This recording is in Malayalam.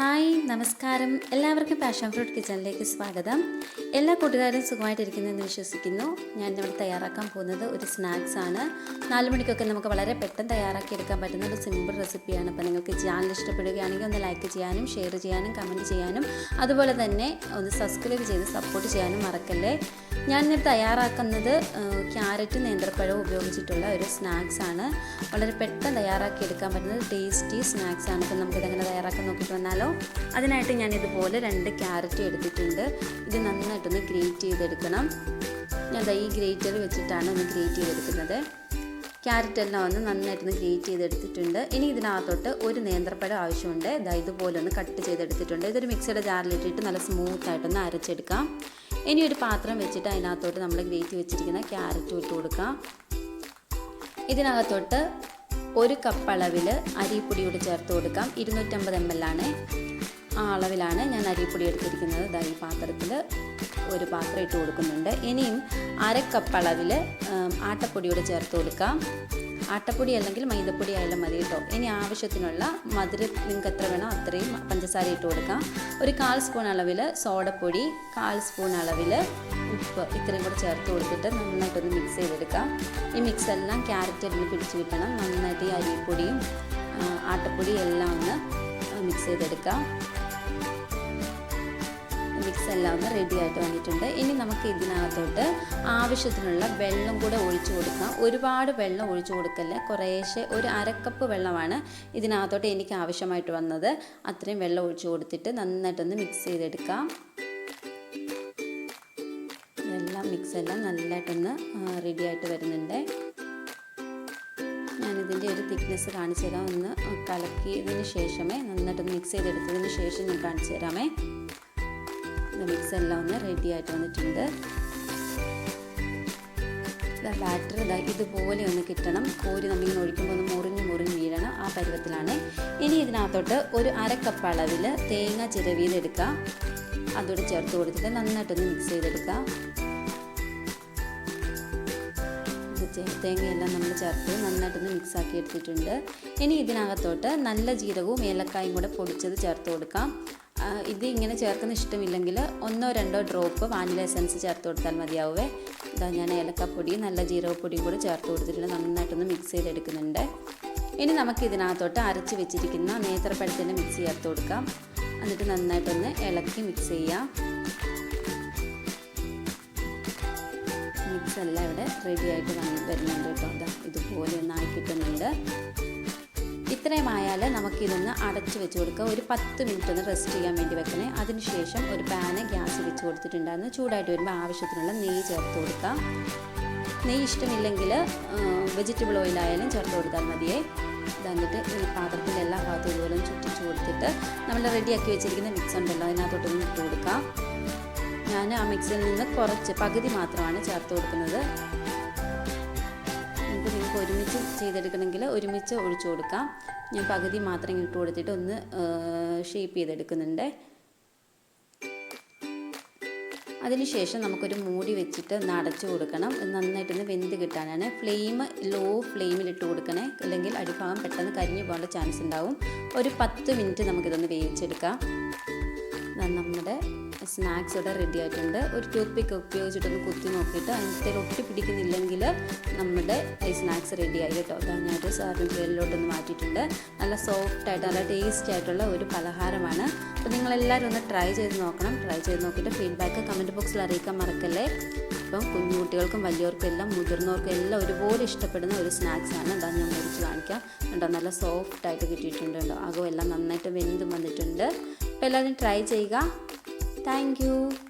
ഹായ് നമസ്കാരം. എല്ലാവർക്കും പാഷൻ ഫ്രൂട്ട് കിച്ചണിലേക്ക് സ്വാഗതം. എല്ലാ കൂട്ടുകാരും സുഖമായിട്ടിരിക്കുന്നതെന്ന് വിശ്വസിക്കുന്നു. ഞാൻ ഇവിടെ തയ്യാറാക്കാൻ പോകുന്നത് ഒരു സ്നാക്സ് ആണ്. നാല് മണിക്കൊക്കെ നമുക്ക് വളരെ പെട്ടെന്ന് തയ്യാറാക്കി എടുക്കാൻ പറ്റുന്ന ഒരു സിമ്പിൾ റെസിപ്പിയാണ് അപ്പോൾ നിങ്ങൾക്ക് ചാനൽ ഇഷ്ടപ്പെടുകയാണെങ്കിൽ ഒന്ന് ലൈക്ക് ചെയ്യാനും ഷെയർ ചെയ്യാനും കമന്റ് ചെയ്യാനും അതുപോലെ തന്നെ ഒന്ന് സബ്സ്ക്രൈബ് ചെയ്ത് സപ്പോർട്ട് ചെയ്യാനും മറക്കല്ലേ? ഞാനിന്ന് തയ്യാറാക്കുന്നത് ക്യാരറ്റ് നേന്ത്രപ്പഴം ഉപയോഗിച്ചിട്ടുള്ള ഒരു സ്നാക്സ് ആണ്. വളരെ പെട്ടെന്ന് തയ്യാറാക്കി എടുക്കാൻ പറ്റുന്ന ടേസ്റ്റി സ്നാക്സ് ആണ്. അപ്പോൾ നമുക്കിതെങ്ങനെ തയ്യാറാക്കാൻ നോക്കിയിട്ട് വന്നാലോ? അതിനായിട്ട് ഞാൻ ഇതുപോലെ രണ്ട് ക്യാരറ്റ് എടുത്തിട്ടുണ്ട്. ഇത് നന്നായിട്ടൊന്ന് ഗ്രേറ്റ് ചെയ്തെടുക്കണം. ഞാൻ ഈ ഗ്രേറ്റർ വെച്ചിട്ടാണ് ഒന്ന് ഗ്രേറ്റ് ചെയ്തെടുക്കുന്നത്. ക്യാരറ്റ് എല്ലാം ഒന്ന് നന്നായിട്ടൊന്ന് ഗ്രേറ്റ് ചെയ്തെടുത്തിട്ടുണ്ട്. ഇനി ഇതിനകത്തോട്ട് ഒരു നേന്ത്രപ്പഴം ആവശ്യമുണ്ട്. ഇതാ ഇതുപോലെ ഒന്ന് കട്ട് ചെയ്തെടുത്തിട്ടുണ്ട്. ഇതൊരു മിക്സിയുടെ ജാറിലിട്ടിട്ട് നല്ല സ്മൂത്തായിട്ടൊന്ന് അരച്ചെടുക്കാം. ഇനി ഒരു പാത്രം വെച്ചിട്ട് അതിനകത്തോട്ട് നമ്മൾ ഗ്രേറ്റ് വെച്ചിരിക്കുന്ന ക്യാരറ്റ് ഇട്ട് കൊടുക്കാം. ഇതിനകത്തോട്ട് ഒരു കപ്പ് അളവിൽ കൂടി ചേർത്ത് കൊടുക്കാം. ഇരുന്നൂറ്റമ്പത് എം എൽ ആണ്. ആ അളവിലാണ് ഞാൻ അരിപ്പൊടി എടുത്തിരിക്കുന്നത്. ഇതാ ഈ പാത്രത്തിൽ ഒരു പാത്രം ഇട്ട് കൊടുക്കുന്നുണ്ട്. ഇനിയും അര കപ്പ് അളവിൽ ആട്ടപ്പൊടിയോട് ചേർത്ത് കൊടുക്കാം. ആട്ടപ്പൊടി അല്ലെങ്കിൽ മൈദപ്പൊടി ആയാലും മതി കേട്ടോ. ഇനി ആവശ്യത്തിനുള്ള മധുരം നിങ്ങൾക്ക് എത്ര വേണോ അത്രയും പഞ്ചസാര ഇട്ട് കൊടുക്കാം. ഒരു കാൽ സ്പൂൺ അളവിൽ സോഡപ്പൊടി കാൽ സ്പൂൺ അളവിൽ ഉപ്പ് ഇത്രയും കൂടെ ചേർത്ത് കൊടുത്തിട്ട് നന്നായിട്ടൊന്ന് മിക്സ് ചെയ്തെടുക്കാം. ഈ മിക്സ് എല്ലാം ക്യാരറ്റ് എല്ലാം പിടിച്ച് കിട്ടണം. നന്നായിട്ട് ഈ അരിപ്പൊടിയും ആട്ടപ്പൊടിയും എല്ലാം ഒന്ന് മിക്സ് ചെയ്തെടുക്കാം. മിക്സ് എല്ലാം ഒന്ന് റെഡി ആയിട്ട് വന്നിട്ടുണ്ട്. ഇനി നമുക്ക് ഇതിനകത്തോട്ട് ആവശ്യത്തിനുള്ള വെള്ളം കൂടെ ഒഴിച്ചു കൊടുക്കാം. ഒരുപാട് വെള്ളം ഒഴിച്ചു കൊടുക്കല്ല? കുറേശ്ശെ ഒരു അരക്കപ്പ് വെള്ളമാണ് ഇതിനകത്തോട്ട് എനിക്ക് ആവശ്യമായിട്ട് വന്നത്. അത്രയും വെള്ളം ഒഴിച്ചു കൊടുത്തിട്ട് നന്നായിട്ടൊന്ന് മിക്സ് ചെയ്തെടുക്കാം. എല്ലാം മിക്സ് എല്ലാം നല്ലതായിട്ടൊന്ന് റെഡി ആയിട്ട് വരുന്നുണ്ട്. ഞാനിതിന്റെ ഒരു തിക്നെസ് കാണിച്ചു തരാം. ഒന്ന് കലക്കിയതിന് ശേഷമേ നന്നായിട്ടൊന്ന് മിക്സ് ചെയ്തെടുത്തതിന് ശേഷം ഞാൻ കാണിച്ചു തരാമേ. മിക്സ് എല്ലാം ഒന്ന് റെഡി ആയിട്ട് വന്നിട്ടുണ്ട്. ഇതാ ബാറ്റർ ഇതാ ഇതുപോലെ ഒന്ന് കിട്ടണം. കോരി നമ്മളിങ്ങനെ ഒഴിക്കുമ്പോൾ ഒന്ന് മുറിഞ്ഞ് മുറിഞ്ഞ് വീഴണം. ആ പരുവത്തിലാണ്. ഇനി ഇതിനകത്തോട്ട് ഒരു അര കപ്പ് അളവിൽ തേങ്ങ ചിരവിയിലെടുക്കുക അതോട് ചേർത്ത് കൊടുത്തിട്ട് നന്നായിട്ടൊന്ന് മിക്സ് ചെയ്തെടുക്കുക. തേങ്ങയെല്ലാം നമ്മൾ ചേർത്ത് നന്നായിട്ടൊന്ന് മിക്സ് ആക്കി എടുത്തിട്ടുണ്ട്. ഇനി ഇതിനകത്തോട്ട് നല്ല ജീരകവും ഏലക്കായും കൂടെ പൊടിച്ചത് ചേർത്ത് കൊടുക്കാം. ഇത് ഇങ്ങനെ ചേർക്കുന്ന ഇഷ്ടമില്ലെങ്കിൽ ഒന്നോ രണ്ടോ ഡ്രോപ്പ് വാനില എസൻസ് ചേർത്ത് കൊടുത്താൽ മതിയാവേ. ഇതാ ഞാൻ ഏലക്കപ്പൊടി നല്ല ജീരകപ്പൊടിയും കൂടി ചേർത്ത് കൊടുത്തിട്ടുണ്ട്. നന്നായിട്ടൊന്ന് മിക്സ് ചെയ്തെടുക്കുന്നുണ്ട്. ഇനി നമുക്ക് ഇതിനകത്തോട്ട് അരച്ച് വെച്ചിരിക്കുന്ന നേത്രപ്പഴത്തിന്റെ മിക്സ് ചേർത്ത് കൊടുക്കാം. എന്നിട്ട് നന്നായിട്ടൊന്ന് ഇളക്കി മിക്സ് ചെയ്യാം. മിക്സ് എല്ലാം ഇവിടെ റെഡി ആയിട്ട് വന്നിട്ട് വരുന്നുണ്ട് കേട്ടോ. ഇതുപോലെ ഒന്ന് ആയി കിട്ടുന്നുണ്ട്. ഇത്രയും ആയാൽ നമുക്കിതൊന്ന് അടച്ചു വെച്ച് കൊടുക്കുക. ഒരു പത്ത് മിനിറ്റ് ഒന്ന് റെസ്റ്റ് ചെയ്യാൻ വേണ്ടി വെക്കണേ. അതിനുശേഷം ഒരു പാന് ഗ്യാസ് വെച്ച് കൊടുത്തിട്ടുണ്ടായിരുന്നു. ചൂടായിട്ട് വരുമ്പോൾ ആവശ്യത്തിനുള്ള നെയ്യ് ചേർത്ത് കൊടുക്കാം. നെയ്യ് ഇഷ്ടമില്ലെങ്കിൽ വെജിറ്റബിൾ ഓയിലായാലും ചേർത്ത് കൊടുത്താൽ മതിയേ. എന്നിട്ട് ഈ പാത്രത്തിന്റെ എല്ലാ ഭാഗത്തും ഇതുപോലെ ചുറ്റിച്ച് കൊടുത്തിട്ട് നമ്മൾ റെഡിയാക്കി വെച്ചിരിക്കുന്ന മിക്സ് ഉണ്ടല്ലോ അതിനകത്തോട്ടൊന്ന് ഇട്ട് കൊടുക്കാം. ഞാൻ ആ മിക്സിൽ നിന്ന് കുറച്ച് പകുതി മാത്രമാണ് ചേർത്ത് കൊടുക്കുന്നത്. ഒരുമിച്ച് ചെയ്തെടുക്കണമെങ്കിൽ ഒരുമിച്ച് ഒഴിച്ചു കൊടുക്കാം. ഞാൻ പകുതി മാത്രം ഇട്ട് കൊടുത്തിട്ട് ഒന്ന് ഷേപ്പ് ചെയ്തെടുക്കുന്നുണ്ട്. അതിനുശേഷം നമുക്കൊരു മൂടി വെച്ചിട്ട് നടച്ചു കൊടുക്കണം. നന്നായിട്ടൊന്ന് വെന്ത് കിട്ടാനാണ്. ഫ്ലെയിം ലോ ഫ്ലെയിമിൽ ഇട്ട് കൊടുക്കണേ. അല്ലെങ്കിൽ അടിഭാഗം പെട്ടെന്ന് കരിഞ്ഞു പോകാനുള്ള ചാൻസ് ഉണ്ടാവും. ഒരു പത്ത് മിനിറ്റ് നമുക്കിതൊന്ന് വേവിച്ചെടുക്കാം. നമ്മുടെ സ്നാക്സ് ഇവിടെ റെഡി ആയിട്ടുണ്ട്. ഒരു ടൂത്ത് പിക്ക് ഉപയോഗിച്ചിട്ടൊന്ന് കുത്തി നോക്കിയിട്ട് അതിനകത്തേക്ക് ഒട്ടി പിടിക്കുന്നില്ലെങ്കിൽ നമ്മുടെ ഈ സ്നാക്സ് റെഡി ആയി കേട്ടോ. ഞാനൊരു സർവിംഗ് പ്ലേറ്റിലോട്ടൊന്ന് മാറ്റിയിട്ടുണ്ട്. നല്ല സോഫ്റ്റ് ആയിട്ട് നല്ല ടേസ്റ്റി ആയിട്ടുള്ള ഒരു പലഹാരമാണ്. അപ്പോൾ നിങ്ങളെല്ലാവരും ഒന്ന് ട്രൈ ചെയ്ത് നോക്കണം. ട്രൈ ചെയ്ത് നോക്കിയിട്ട് ഫീഡ്ബാക്ക് കമന്റ് ബോക്സിൽ അറിയിക്കാൻ മറക്കല്ലേ. ഇപ്പം കുഞ്ഞുകുട്ടികൾക്കും വലിയവർക്കും എല്ലാം മുതിർന്നവർക്കും എല്ലാം ഒരുപോലെ ഇഷ്ടപ്പെടുന്ന ഒരു സ്നാക്സാണ് അതാണ് ഞാൻ മുറിച്ച് കാണിക്കാം ഉണ്ടോ നല്ല സോഫ്റ്റായിട്ട് കിട്ടിയിട്ടുണ്ട് കേട്ടോ. അകവും എല്ലാം നന്നായിട്ട് വെന്തും വന്നിട്ടുണ്ട്. അപ്പോൾ എല്ലാവരും ട്രൈ ചെയ്യുക. Thank you.